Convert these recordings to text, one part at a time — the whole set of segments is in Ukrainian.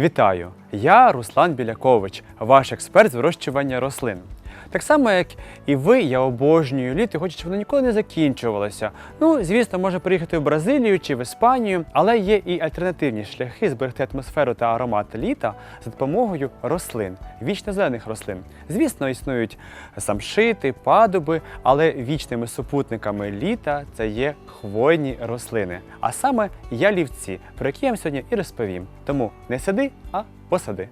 Вітаю! Я Руслан Білякович, ваш експерт з вирощування рослин. Так само, як і ви, я обожнюю літо, і хочу, воно ніколи не закінчувалося. Ну, звісно, може приїхати в Бразилію чи в Іспанію, але є і альтернативні шляхи зберегти атмосферу та аромат літа за допомогою рослин, вічно зелених рослин. Звісно, існують самшити, падуби, але вічними супутниками літа це є хвойні рослини, а саме ялівці, про які я вам сьогодні і розповім. Тому не сиди, а посади.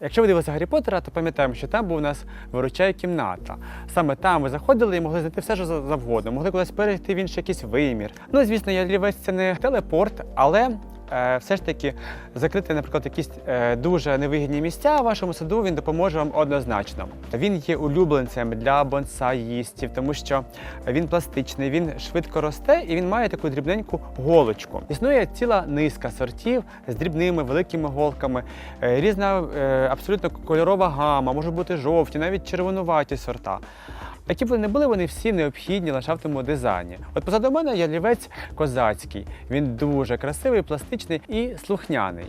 Якщо ви дивилися Гаррі Поттера, то пам'ятаємо, що там був у нас виручає кімната. Саме там ми заходили і могли знайти все, що за- завгодно, могли кудись перейти в інший якийсь вимір. Ну, звісно, я лівець це не телепорт, але все ж таки закрити, наприклад, якісь е, дуже невигідні місця в вашому саду, він допоможе вам однозначно. Він є улюбленцем для бонсаїстів, тому що він пластичний, він швидко росте і він має таку дрібненьку голочку. Існує ціла низка сортів з дрібними великими голками, е, різна е, абсолютно кольорова гама, може бути жовті, навіть червонуваті сорта. Які б вони не були, вони всі необхідні ландшафтному дизайні. От позаду мене ялівець козацький. Він дуже красивий, пластичний і слухняний.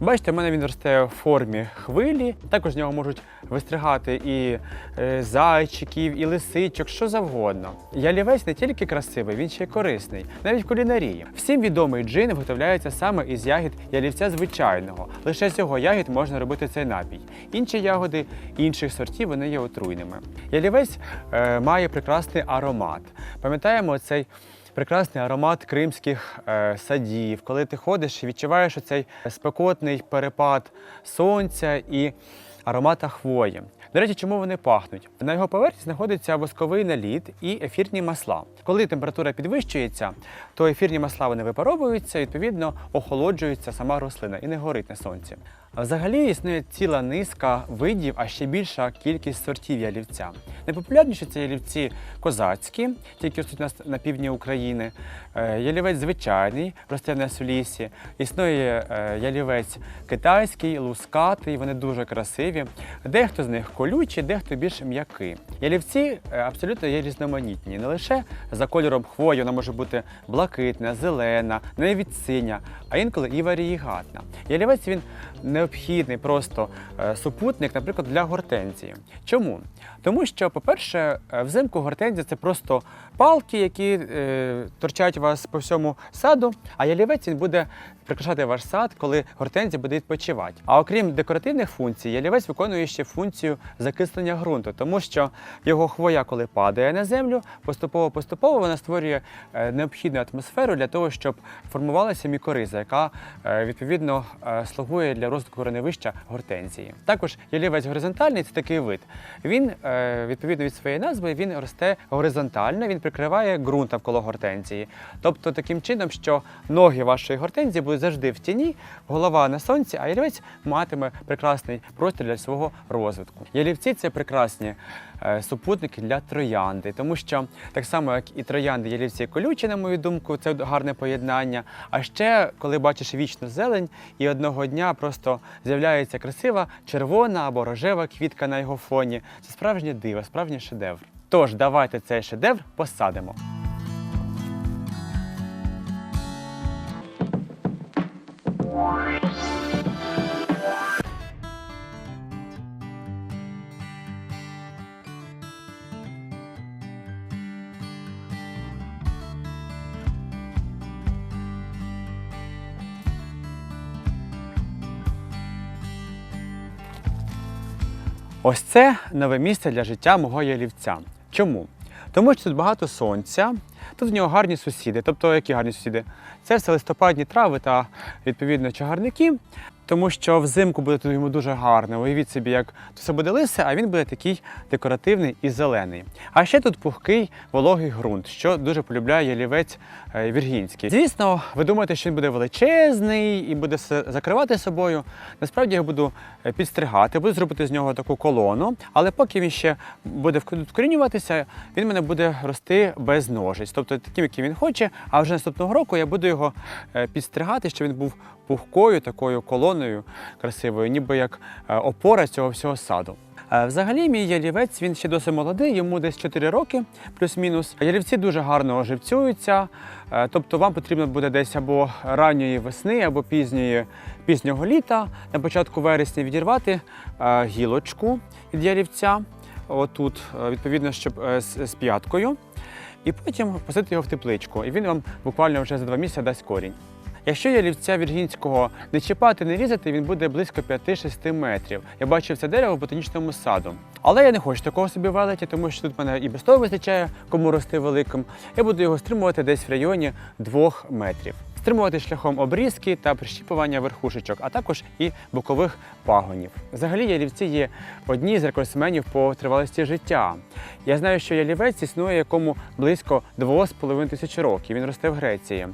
Бачите, в мене він росте в формі хвилі. Також з нього можуть вистригати і е, зайчиків, і лисичок, що завгодно. Ялівець не тільки красивий, він ще й корисний, навіть в кулінарії. Всім відомий джин виготовляється саме із ягід ялівця звичайного. Лише з його ягід можна робити цей напій. Інші ягоди інших сортів вони є отруйними. Ялівець е, має прекрасний аромат. Пам'ятаємо цей прекрасний аромат кримських е, садів, коли ти ходиш і відчуваєш оцей спекотний перепад сонця і аромата хвої. До речі, чому вони пахнуть? На його поверхні знаходиться восковий наліт і ефірні масла. Коли температура підвищується, то ефірні масла вони випаровуються, відповідно охолоджується сама рослина і не горить на сонці. Взагалі існує ціла низка видів, а ще більша кількість сортів ялівця. Найпопулярніші це ялівці козацькі, ростуть у нас на півдні України. Е, Ялівець звичайний, росте в нас в лісі. Існує е, ялівець китайський, лускатий, вони дуже красиві. Дехто з них колючі, дехто більш м'який. Ялівці е, абсолютно є різноманітні. Не лише за кольором хвої, вона може бути блакитна, зелена, навіть синя, а інколи і варієгатна. Ялівець він необхідний просто е, супутник, наприклад, для гортензії. Чому? Тому що, по-перше, е, взимку гортензія це просто палки, які е, торчать у вас по всьому саду, а ялівець він буде прикрашати ваш сад, коли гортензія буде відпочивати. А окрім декоративних функцій, ялівець виконує ще функцію закислення ґрунту, тому що його хвоя, коли падає на землю, поступово-поступово вона створює е, необхідну атмосферу для того, щоб формувалася мікориза, яка е, відповідно е, слугує для розвитку кореневища гортензії. Також ялівець горизонтальний це такий вид. Він відповідно від своєї назви він росте горизонтально, він прикриває ґрунт навколо гортензії. Тобто таким чином, що ноги вашої гортензії будуть завжди в тіні, голова на сонці, а ялівець матиме прекрасний простір для свого розвитку. Ялівці це прекрасні е, супутники для троянди, тому що так само, як і троянди, ялівці колючі, на мою думку, це гарне поєднання. А ще, коли бачиш вічну зелень, і одного дня просто з'являється красива червона або рожева квітка на його фоні, це справжнє диво, справжній шедевр. Тож давайте цей шедевр посадимо. Ось це нове місце для життя мого ялівця. Чому? Тому що тут багато сонця, тут у нього гарні сусіди. Тобто, які гарні сусіди? Це все листопадні трави та відповідно чагарники. Тому що взимку буде тут йому дуже гарно. Уявіть собі, як все буде лисе, а він буде такий декоративний і зелений. А ще тут пухкий вологий ґрунт, що дуже полюбляє ялівець е, віргінський. Звісно, ви думаєте, що він буде величезний і буде закривати собою. Насправді я його буду е, підстригати, буду зробити з нього таку колону, але поки він ще буде вкорінюватися, він мене буде рости без ножиць, тобто таким, яким він хоче. А вже наступного року я буду його е, підстригати, щоб він був пухкою, такою колоною красивою, ніби як е, опора цього всього саду. Е, Взагалі, мій ялівець він ще досить молодий, йому десь 4 роки, плюс-мінус. Ялівці дуже гарно оживцюються, е, тобто вам потрібно буде десь або ранньої весни, або пізньої, пізнього літа, на початку вересня відірвати гілочку від ялівця, отут, відповідно, щоб з, з п'яткою, і потім посадити його в тепличку. І він вам буквально вже за два місяці дасть корінь. Якщо ялівця віргінського не чіпати, не різати, він буде близько 5-6 метрів. Я бачив це дерево в ботанічному саду. Але я не хочу такого собі велеті, тому що тут мене і без того вистачає, кому рости великим. Я буду його стримувати десь в районі 2 метрів. Стримувати шляхом обрізки та прищіпування верхушечок, а також і бокових пагонів. Взагалі, ялівці є одні з рекордсменів по тривалості життя. Я знаю, що ялівець існує якому близько 2,5 тисяч років. Він росте в Греції.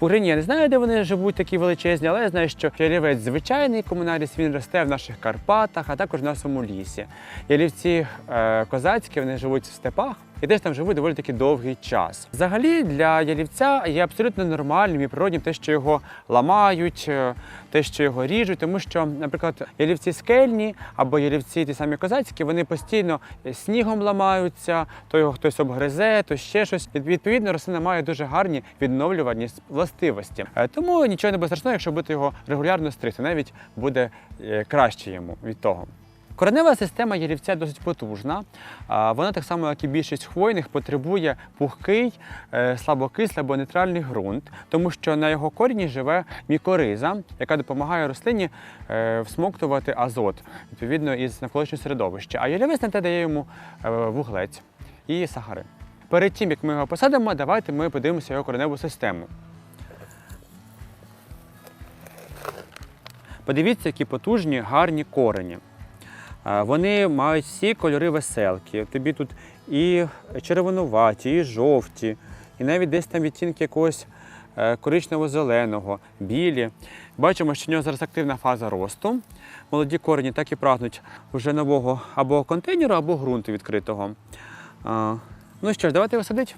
В Україні я не знаю, де вони живуть такі величезні, але я знаю, що ялівець звичайний комунаріс, він росте в наших Карпатах, а також в нашому лісі. Ялівці е, козацькі, вони живуть в степах. І теж там живуть доволі таки довгий час. Взагалі для ялівця є абсолютно нормальним і природнім те, що його ламають, е, те, що його ріжуть, тому що, наприклад, ялівці скельні або ялівці ті самі козацькі, вони постійно снігом ламаються, то його хтось обгризе, то ще щось. Відповідно, рослина має дуже гарні відновлювані властивості. Е, Тому нічого не буде страшного, якщо буде його регулярно стригти, навіть буде е, краще йому від того. Коренева система ялівця досить потужна. Вона так само, як і більшість хвойних, потребує пухкий, е, слабокислий або нейтральний ґрунт, тому що на його корені живе мікориза, яка допомагає рослині е, всмоктувати азот відповідно із навколишнього середовища. А ялівець на те дає йому е, вуглець і сахари. Перед тим як ми його посадимо, давайте ми подивимося його кореневу систему. Подивіться, які потужні, гарні корені. Вони мають всі кольори веселки. Тобі тут і червонуваті, і жовті, і навіть десь там відтінки якогось е, коричнево-зеленого, білі. Бачимо, що в нього зараз активна фаза росту. Молоді корені так і прагнуть вже нового або контейнеру, або ґрунту відкритого. Ну що ж, давайте його садити.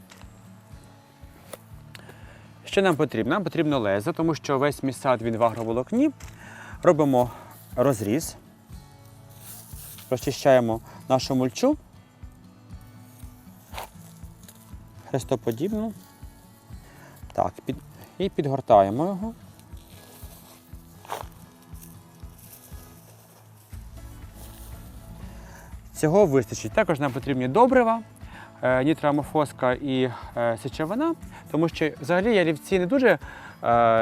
Що нам потрібно? Нам потрібно лезо, тому що весь мій сад він в агроволокні. Робимо розріз розчищаємо нашу мульчу хрестоподібну. Так, під, і підгортаємо його. Цього вистачить. Також нам потрібні добрива, е, нітроамофоска і е, сечовина, тому що взагалі ялівці не дуже,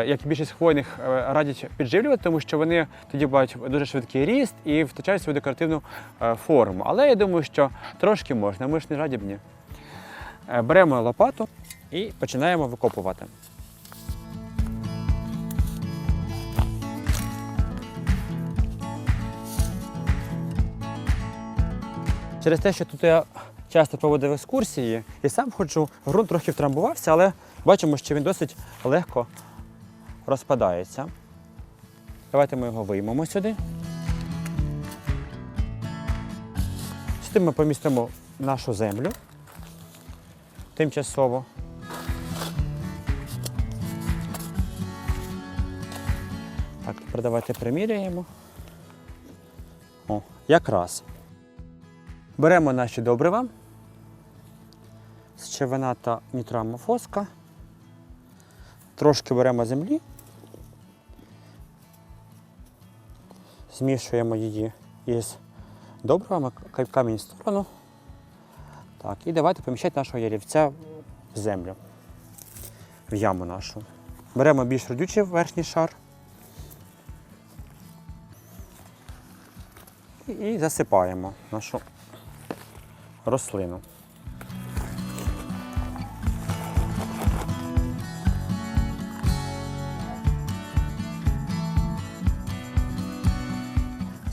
як і більшість хвойних, е, радять підживлювати, тому що вони тоді мають дуже швидкий ріст і втрачають свою декоративну е, форму. Але я думаю, що трошки можна, ми ж не жадібні. Е, Беремо лопату і починаємо викопувати. Через те, що тут я часто проводив екскурсії і сам ходжу, ґрунт трохи втрамбувався, але бачимо, що він досить легко розпадається. Давайте ми його виймемо сюди. Сюди ми помістимо нашу землю тимчасово. Так, тепер давайте приміряємо. О, якраз. Беремо наші добрива, щевина та нітроамофоска. Трошки беремо землі, змішуємо її із добривами, камінь в сторону. Так, і давайте поміщати нашого ялівця в землю, в яму нашу. Беремо більш родючий верхній шар і засипаємо нашу рослину.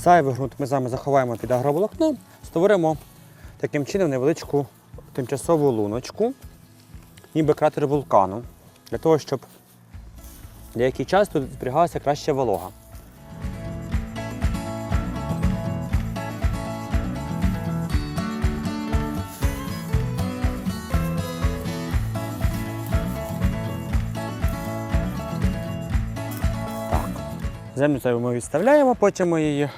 Зайвий ґрунт ми з вами заховаємо під агроволокном, створимо таким чином невеличку тимчасову луночку, ніби кратер вулкану, для того, щоб деякий час тут зберігалася краща волога. Землю ми відставляємо, потім ми її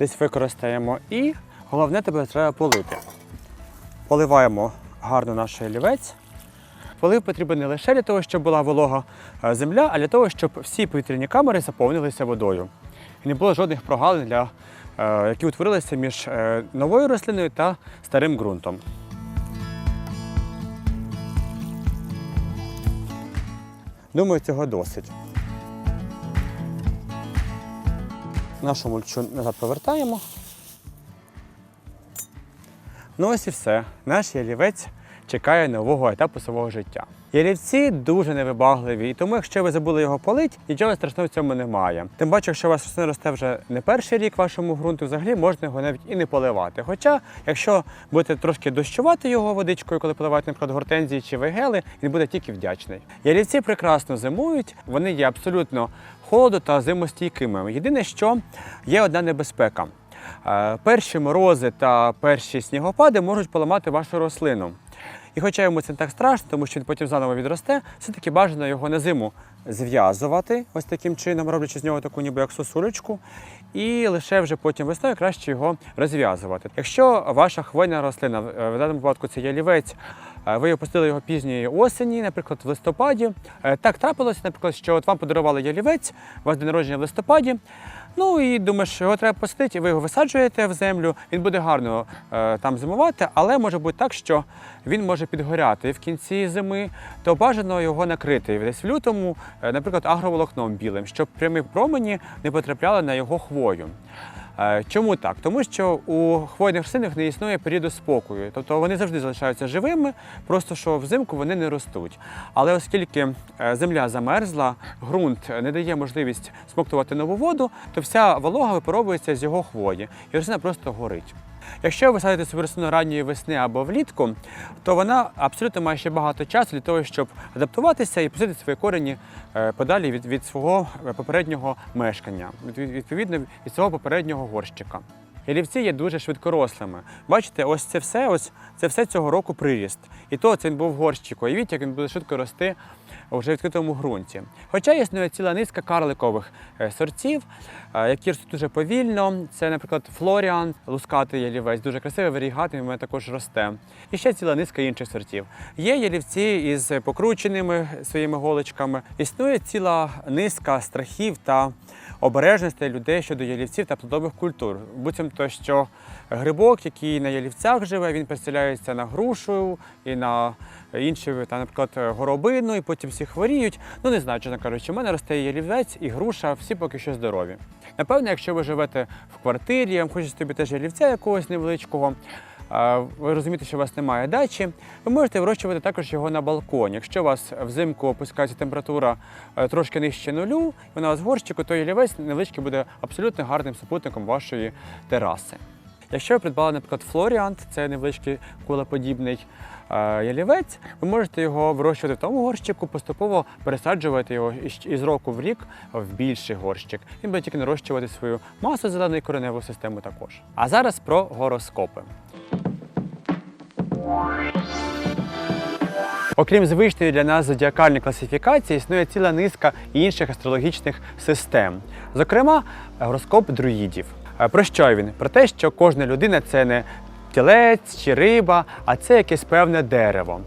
десь використаємо і Головне тебе треба полити. Поливаємо гарно наш олівець. Полив потрібен не лише для того, щоб була волога е, земля, а для того, щоб всі повітряні камери заповнилися водою. І не було жодних прогалин, для, е, які утворилися між е, новою рослиною та старим ґрунтом. Думаю, цього досить. Нашу мульчу назад повертаємо. Ну ось і все. Наш ялівець чекає нового етапу свого життя. Ялівці дуже невибагливі, і тому, якщо ви забули його полить, нічого страшного в цьому немає. Тим паче, якщо у вас рослина росте вже не перший рік вашому ґрунту, взагалі можна його навіть і не поливати. Хоча, якщо будете трошки дощувати його водичкою, коли поливаєте, наприклад, гортензії чи вегели, він буде тільки вдячний. Ялівці прекрасно зимують, вони є абсолютно холоду та зимостійкими. Єдине, що є одна небезпека. Е, Перші морози та перші снігопади можуть поламати вашу рослину. І хоча йому це не так страшно, тому що він потім заново відросте, все-таки бажано його на зиму зв'язувати ось таким чином, роблячи з нього таку ніби як сосулечку, і лише вже потім весною краще його розв'язувати. Якщо ваша хвойна рослина, в даному випадку це ялівець, е, ви опустили його пізньої осені, наприклад, в листопаді. Е, Так трапилося, наприклад, що от вам подарували ялівець, у вас день народження в листопаді. Ну і думаєш, його треба посадити, і ви його висаджуєте в землю, він буде гарно е, там зимувати, але може бути так, що він може підгоряти в кінці зими, то бажано його накрити десь в лютому, е, наприклад, агроволокном білим, щоб прямі промені не потрапляли на його хвою. Е, Чому так? Тому що у хвойних рослинах не існує періоду спокою, тобто вони завжди залишаються живими, просто що взимку вони не ростуть. Але оскільки е, земля замерзла, ґрунт не дає можливість смоктувати нову воду, то вся волога випаровується з його хвої, і рослина просто горить. Якщо ви садите свою рослину ранньої весни або влітку, то вона абсолютно має ще багато часу для того, щоб адаптуватися і пустити свої корені е, подалі від, від свого е, попереднього мешкання, від- від- відповідно від свого попереднього горщика. Ялівці є дуже швидкорослими. Бачите, ось це все, ось це все цього року приріст. І то це він був в горщику. І бачите, як він буде швидко рости вже відкритому ґрунті. Хоча існує ціла низка карликових е, сортів, е, які ростуть дуже повільно. Це, наприклад, Флоріан, лускатий ялівець, дуже красивий варігат, він мене також росте. І ще ціла низка інших сортів. Є ялівці із покрученими своїми голочками. Існує ціла низка страхів та обережностей людей щодо ялівців та плодових культур. Буцімто, що грибок, який на ялівцях живе, він переселяється на грушу і на інші, та, наприклад, горобину, і потім всі хворіють. Ну не знаю, чесно кажучи, у мене росте і ялівець і груша, всі поки що здорові. Напевно, якщо ви живете в квартирі, вам хочеться собі теж ялівця якогось невеличкого. Ви розумієте, що у вас немає дачі, ви можете вирощувати також його на балконі. Якщо у вас взимку опускається температура е, трошки нижче нулю, вона у вас в горщику, то ялівець невеличкий буде абсолютно гарним супутником вашої тераси. Якщо ви придбали, наприклад, флоріант, це невеличкий кулеподібний е, ялівець, ви можете його вирощувати в тому горщику, поступово пересаджувати його із- року в рік в більший горщик. Він буде тільки нарощувати свою масу зелену і кореневу систему також. А зараз про гороскопи. Окрім звичної для нас зодіакальної класифікації, існує ціла низка інших астрологічних систем. Зокрема, гороскоп друїдів. Е, Про що він? Про те, що кожна людина це не тілець чи риба, а це якесь певне дерево.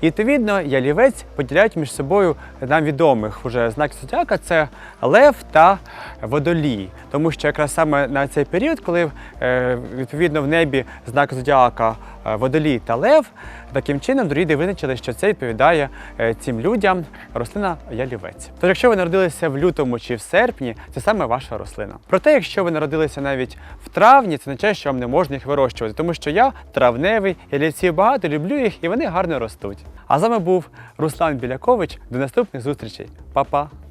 І відповідно ялівець поділяють між собою нам відомих уже знаків зодіака це лев та водолій. Тому що якраз саме на цей період, коли е, відповідно в небі знак зодіака е, водолій та лев, таким чином друїди визначили, що це відповідає е, цим людям рослина ялівець. Тож, якщо ви народилися в лютому чи в серпні, це саме ваша рослина. Проте, якщо ви народилися навіть в травні, це означає, що вам не можна їх вирощувати, тому що я травневий, ялівців багато, люблю їх і вони гарно ростуть. А з вами був Руслан Білякович. До наступних зустрічей. Па-па!